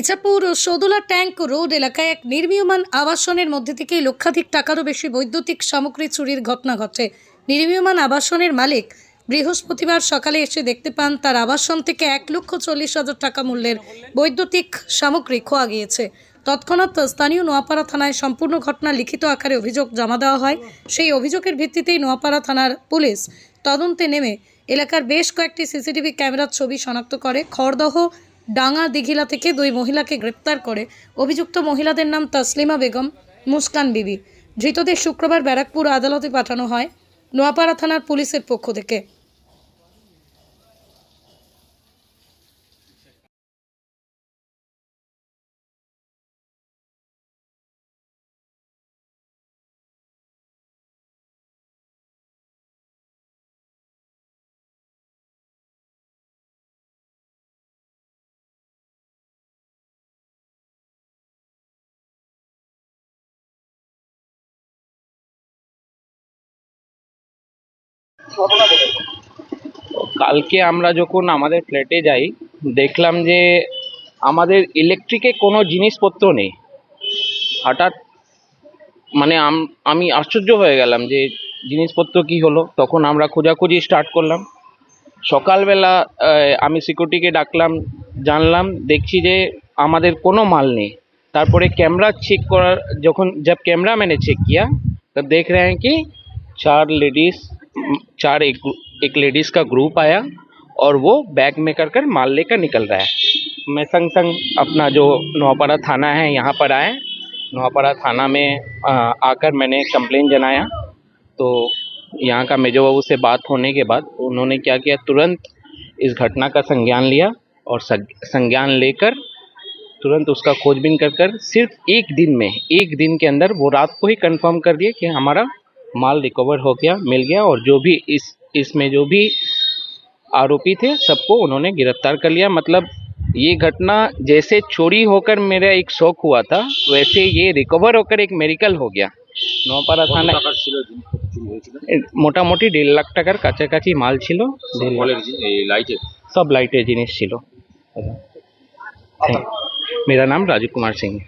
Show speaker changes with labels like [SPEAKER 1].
[SPEAKER 1] ইছাপুর ও সদুলা tank road এলাকায় এক নির্মীয়মান আবাসনের মধ্যে থেকেই লক্ষাধিক টাকারও বেশি বৈদ্যুতিক সামগ্রী চুরির ঘটনা ঘটে। নির্মীয়মান আবাসনের মালিক বৃহস্পতিবার সকালে এসে দেখতে পান, তার আবাসন থেকে এক লক্ষ চল্লিশ হাজার টাকা মূল্যের বৈদ্যুতিক সামগ্রী খোয়া গিয়েছে। তৎক্ষণাৎ স্থানীয় নোয়াপাড়া থানায় সম্পূর্ণ ঘটনা লিখিত আকারে অভিযোগ জমা দেওয়া হয়। সেই অভিযোগের ভিত্তিতেই নোয়াপাড়া থানার পুলিশ তদন্তে নেমে এলাকার বেশ কয়েকটি সিসিটিভি ক্যামেরার ছবি শনাক্ত করে। খড়দহ ডাঙ্গা দিঘিলা থেকে দুই মহিলাকে গ্রেপ্তার করে। অভিযুক্ত মহিলাদের নাম তসলিমা বেগম, মুস্কান বিবি। ধৃতদের শুক্রবার ব্যারাকপুর আদালতে পাঠানো হয় নোয়াপাড়া থানার পুলিশের পক্ষ থেকে।
[SPEAKER 2] কালকে আমরা যখন আমাদের ফ্ল্যাটে যাই দেখলাম যে আমাদের ইলেকট্রিকে কোনো জিনিসপত্র নেই হঠাৎ মানে আম- আমি আশ্চর্য হয়ে গেলাম যে জিনিসপত্র কি হলো তখন আমরা খোঁজাখুঁজি স্টার্ট করলাম সকালবেলা আহ, আমি সিকিউরিটিকে ডাকলাম জানলাম দেখছি যে আমাদের কোনো মাল নেই তারপরে कैमरा चेक করার যখন जब कैमरा मैंने चेक किया तब देख रहे हैं कि चार लेडीज चार एक एक लेडीज़ का ग्रुप आया और वो बैग में कर कर माल लेकर निकल रहा है। मैं संग संग अपना जो नौपाड़ा थाना है, यहाँ पर आए नौपाड़ा थाना में आकर मैंने कंप्लेन जनाया। तो यहाँ का मेजो बाबू से बात होने के बाद उन्होंने क्या किया, तुरंत इस घटना का संज्ञान लिया और संज्ञान लेकर तुरंत उसका खोजबीन कर कर सिर्फ़ एक दिन में, एक दिन के अंदर वो रात को ही कंफर्म कर दिए कि हमारा माल रिकवर हो गया मिल गया और जो भी इस इसमें जो भी आरोपी थे सबको उन्होंने गिरफ्तार कर लिया मतलब ये घटना जैसे चोरी होकर मेरा एक शौक हुआ था वैसे ये रिकवर होकर एक मेडिकल हो गया নপাড়া থানায়
[SPEAKER 3] টাকার ছিল জিনিসপত্র চুরি হয়েছিল
[SPEAKER 2] মোটামুটি দেড় লাখ টাকার কাছাকাছি মাল ছিল দেড় লাখ-
[SPEAKER 3] বলের জি- এই লাইটের
[SPEAKER 2] सब लाइटें जिनिस ছিল मेरा नाम राजू कुमार सिंह है